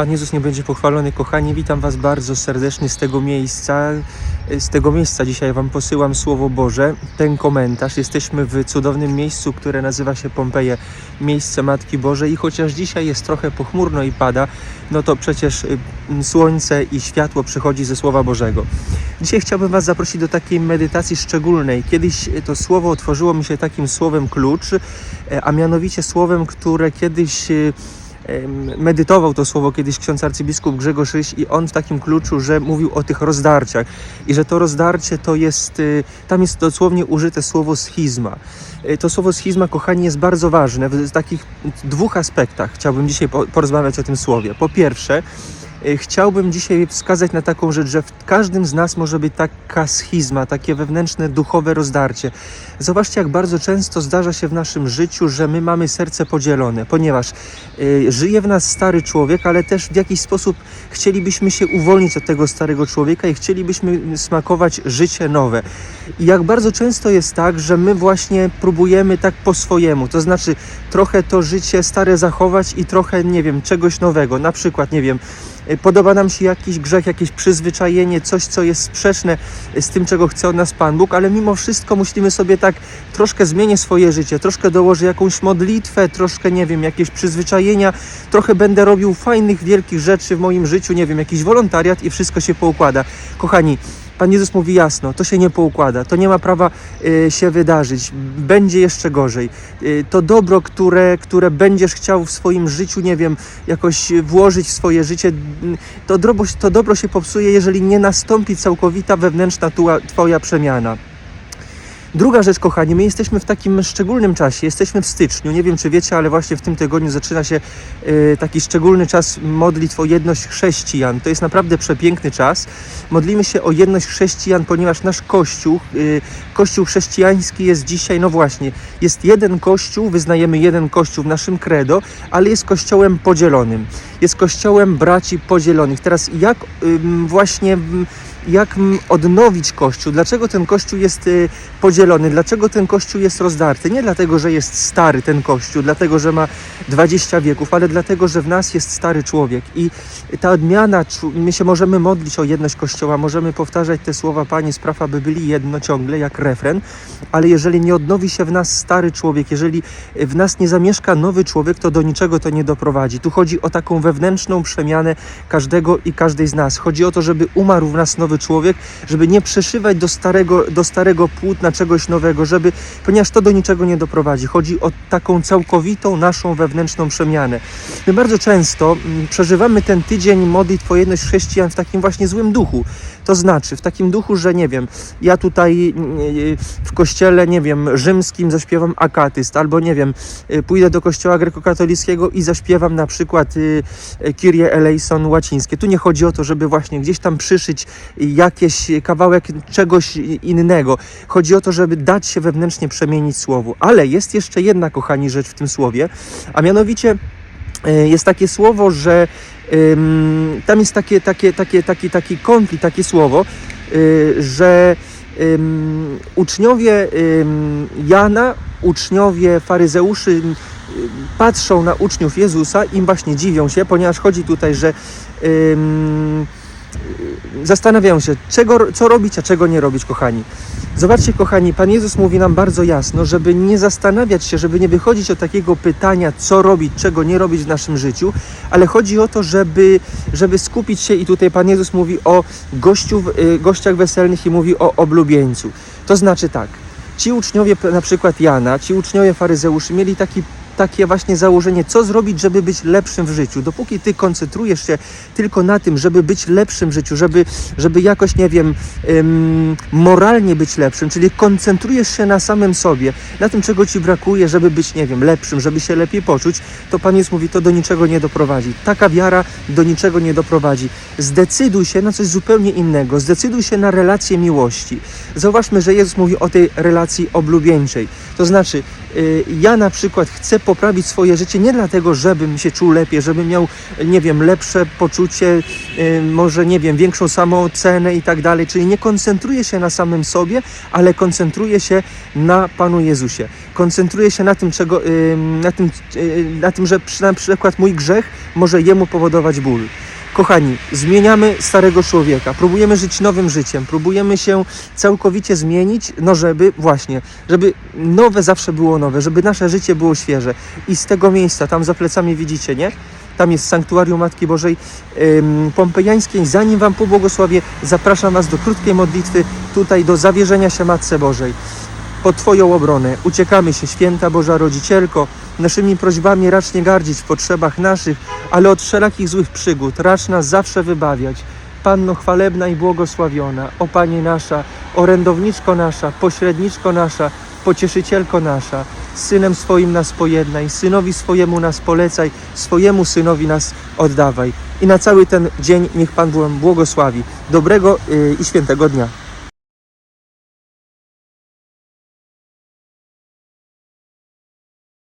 Pan Jezus nie będzie pochwalony. Kochani, witam Was bardzo serdecznie z tego miejsca. Z tego miejsca dzisiaj Wam posyłam Słowo Boże, ten komentarz. Jesteśmy w cudownym miejscu, które nazywa się Pompeje, miejsce Matki Bożej i chociaż dzisiaj jest trochę pochmurno i pada, no to przecież y, słońce i światło przychodzi ze Słowa Bożego. Dzisiaj chciałbym Was zaprosić do takiej medytacji szczególnej. Kiedyś y, to słowo otworzyło mi się takim słowem klucz, y, a mianowicie słowem, które kiedyś medytował to słowo kiedyś ksiądz arcybiskup Grzegorz Ryś i on w takim kluczu, że mówił o tych rozdarciach i że to rozdarcie to jest, y, tam jest dosłownie użyte słowo schizma. Y, To słowo schizma, kochani, jest bardzo ważne w takich dwóch aspektach. Chciałbym dzisiaj po- porozmawiać o tym słowie. Po pierwsze, chciałbym dzisiaj wskazać na taką rzecz, że w każdym z nas może być taka schizma, takie wewnętrzne duchowe rozdarcie. Zobaczcie, jak bardzo często zdarza się w naszym życiu, że my mamy serce podzielone, ponieważ y, żyje w nas stary człowiek, ale też w jakiś sposób chcielibyśmy się uwolnić od tego starego człowieka i chcielibyśmy smakować życie nowe. I jak bardzo często jest tak, że my właśnie próbujemy tak po swojemu, to znaczy trochę to życie stare zachować i trochę, nie wiem, czegoś nowego. Na przykład, nie wiem, y, podoba nam się jakiś grzech, jakieś przyzwyczajenie, coś, co jest sprzeczne z tym, czego chce od nas Pan Bóg, ale mimo wszystko myślimy sobie tak, troszkę zmienię swoje życie, troszkę dołożę jakąś modlitwę, troszkę, nie wiem, jakieś przyzwyczajenia, trochę będę robił fajnych, wielkich rzeczy w moim życiu, nie wiem, jakiś wolontariat i wszystko się poukłada. Kochani, Pan Jezus mówi jasno, to się nie poukłada, to nie ma prawa y, się wydarzyć, będzie jeszcze gorzej. Y, to dobro, które, które będziesz chciał w swoim życiu, nie wiem, jakoś włożyć w swoje życie, mm, to dobro, to dobro się popsuje, jeżeli nie nastąpi całkowita wewnętrzna Twoja przemiana. Druga rzecz, kochani, my jesteśmy w takim szczególnym czasie, jesteśmy w styczniu. Nie wiem, czy wiecie, ale właśnie w tym tygodniu zaczyna się y, taki szczególny czas modlitw o jedność chrześcijan. To jest naprawdę przepiękny czas. Modlimy się o jedność chrześcijan, ponieważ nasz Kościół, y, Kościół chrześcijański jest dzisiaj, no właśnie, jest jeden Kościół, wyznajemy jeden Kościół w naszym credo, ale jest Kościołem podzielonym. Jest Kościołem braci podzielonych. Teraz jak właśnie... jak odnowić Kościół, dlaczego ten Kościół jest y, podzielony, dlaczego ten Kościół jest rozdarty. Nie dlatego, że jest stary ten Kościół, dlatego, że ma 20 wieków, ale dlatego, że w nas jest stary człowiek. I ta odmiana, my się możemy modlić o jedność Kościoła, możemy powtarzać te słowa, Panie, spraw, aby byli jedno ciągle, jak refren, ale jeżeli nie odnowi się w nas stary człowiek, jeżeli w nas nie zamieszka nowy człowiek, to do niczego to nie doprowadzi. Tu chodzi o taką wewnętrzną przemianę każdego i każdej z nas. Chodzi o to, żeby umarł w nas nowy człowiek, żeby nie przeszywać do starego, do starego płótna czegoś nowego, żeby, ponieważ to do niczego nie doprowadzi. Chodzi o taką całkowitą naszą wewnętrzną przemianę. My bardzo często mm, przeżywamy ten tydzień modlitw o jedność chrześcijan w takim właśnie złym duchu. To znaczy, w takim duchu, że nie wiem, ja tutaj mm, y, w kościele, nie wiem, rzymskim zaśpiewam akatyst, albo nie wiem, y, pójdę do kościoła grekokatolickiego i zaśpiewam na przykład y, Kyrie eleison łacińskie. Tu nie chodzi o to, żeby właśnie gdzieś tam przyszyć jakiś kawałek czegoś innego. Chodzi o to, żeby dać się wewnętrznie przemienić słowu. Ale jest jeszcze jedna, kochani, rzecz w tym słowie, a mianowicie y, jest takie słowo, że ym, tam jest takie, takie, takie, taki, taki konflikt, takie słowo, y, że ym, uczniowie ym, Jana, uczniowie faryzeuszy patrzą na uczniów Jezusa i właśnie dziwią się, ponieważ chodzi tutaj, że ym, zastanawiają się, czego, co robić, a czego nie robić, kochani. Zobaczcie, kochani, Pan Jezus mówi nam bardzo jasno, żeby nie zastanawiać się, żeby nie wychodzić od takiego pytania, co robić, czego nie robić w naszym życiu, ale chodzi o to, żeby, żeby skupić się i tutaj Pan Jezus mówi o gościu, y, gościach weselnych i mówi o oblubieńcu. To znaczy tak, ci uczniowie, na przykład Jana, ci uczniowie faryzeuszy mieli taki takie właśnie założenie, co zrobić, żeby być lepszym w życiu. Dopóki ty koncentrujesz się tylko na tym, żeby być lepszym w życiu, żeby, żeby jakoś, nie wiem, ym, moralnie być lepszym, czyli koncentrujesz się na samym sobie, na tym, czego ci brakuje, żeby być, nie wiem, lepszym, żeby się lepiej poczuć, to Pan Jezus mówi, to do niczego nie doprowadzi. Taka wiara do niczego nie doprowadzi. Zdecyduj się na coś zupełnie innego. Zdecyduj się na relację miłości. Zauważmy, że Jezus mówi o tej relacji oblubieńczej. To znaczy, ja na przykład chcę poprawić swoje życie nie dlatego, żebym się czuł lepiej, żebym miał, nie wiem, lepsze poczucie, y, może, nie wiem, większą samoocenę i tak dalej, czyli nie koncentruję się na samym sobie, ale koncentruję się na Panu Jezusie. Koncentruję się na tym, czego, y, na tym, y, na tym że na przykład mój grzech może Jemu powodować ból. Kochani, zmieniamy starego człowieka, próbujemy żyć nowym życiem, próbujemy się całkowicie zmienić, no żeby właśnie, żeby nowe zawsze było nowe, żeby nasze życie było świeże. I z tego miejsca, tam za plecami widzicie, nie? Tam jest sanktuarium Matki Bożej Pompejańskiej. Zanim Wam pobłogosławię, zapraszam Was do krótkiej modlitwy, tutaj do zawierzenia się Matce Bożej. Po Twoją obronę uciekamy się, święta Boża Rodzicielko, naszymi prośbami racz nie gardzić w potrzebach naszych, ale od wszelakich złych przygód racz nas zawsze wybawiać. Panno chwalebna i błogosławiona, o Panie nasza, orędowniczko nasza, pośredniczko nasza, pocieszycielko nasza, Synem swoim nas pojednaj, Synowi swojemu nas polecaj, swojemu Synowi nas oddawaj. I na cały ten dzień niech Pan Bóg błogosławi. Dobrego yy, i świętego dnia.